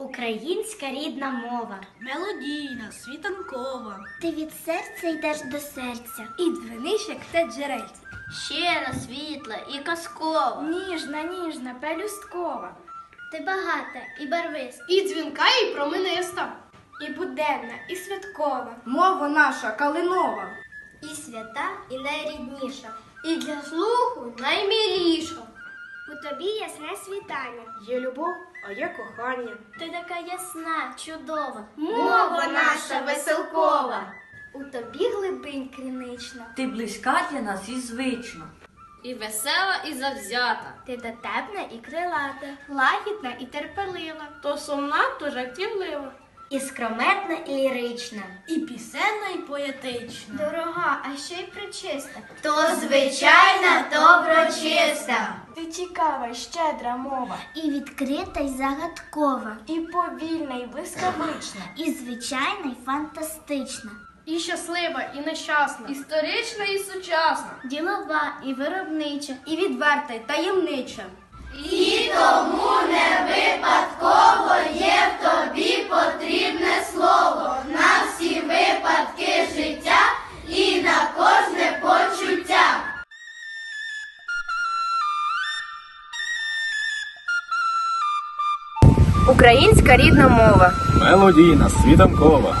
Українська рідна мова. Мелодійна, світанкова. Ти від серця йдеш до серця. І дзвениш, як те джерельце. Щира, світла і казкова. Ніжна, ніжна, пелюсткова. Ти багата і барвиста. І дзвінка, і промениста. І буденна, і святкова. Мова наша калинова. І свята, і найрідніша. І для слуху наймиліша. У тобі ясне світання. Є любов, а я кохання. Ти така ясна, чудова. Мова наша веселкова. У тобі глибинь кринична. Ти близька для нас і звична. І весела, і завзята. Ти дотепна і крилата, лагідна і терпелива, То сумна, то жартівлива. І скрометна і лірична. І пісенна, і поетична. Дорога, а ще й причиста. То звичайна доброчиста. Ти цікава, щедра мова, І відкрита й загадкова, і повільна, і блискавична. і звичайна й фантастична. І щаслива, і нещасна. Історична, і сучасна. Ділова і виробнича. І відверта, і таємнича. Українська рідна мова. Мелодійна, світанкова.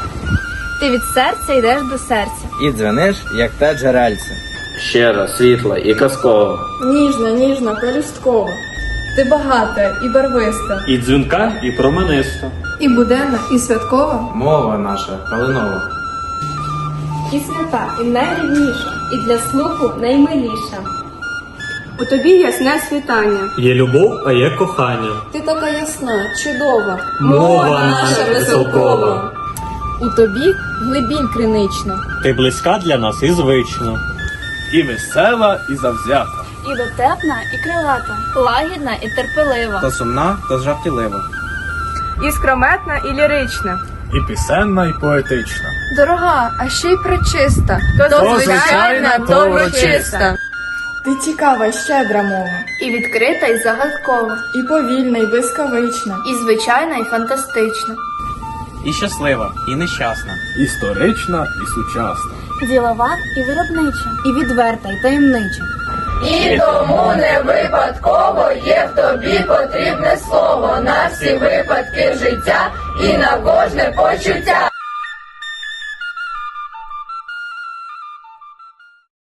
Ти від серця йдеш до серця. І дзвениш, як те джерельце. Щира, світла і казкова. Ніжна, ніжна, пелюсткова. Ти багата і барвиста, І дзвінка, і промениста. і буденна, і святкова, Мова наша калинова. І свята, і найрідніша, і для слуху наймиліша. У тобі ясне світання. Є любов, а є кохання. Ти така ясна, чудова. Мова наша веселкова. У тобі глибінь кринична. Ти близька для нас і звична. І весела, і завзята. І дотепна, і крилата, лагідна і терпелива. То сумна, то жартівлива. І скрометна, і лірична. І пісенна, і поетична. Дорога, а ще й причиста. То звичайна, то урочиста. Ти цікава, й щедра мова, І відкрита, і загадкова. і повільна, і блискавична. І звичайна, і фантастична. І щаслива, і нещасна. Історична і сучасна. Ділова і виробнича. І відверта, і таємнича. І тому не випадково є в тобі потрібне слово на всі випадки життя і на кожне почуття.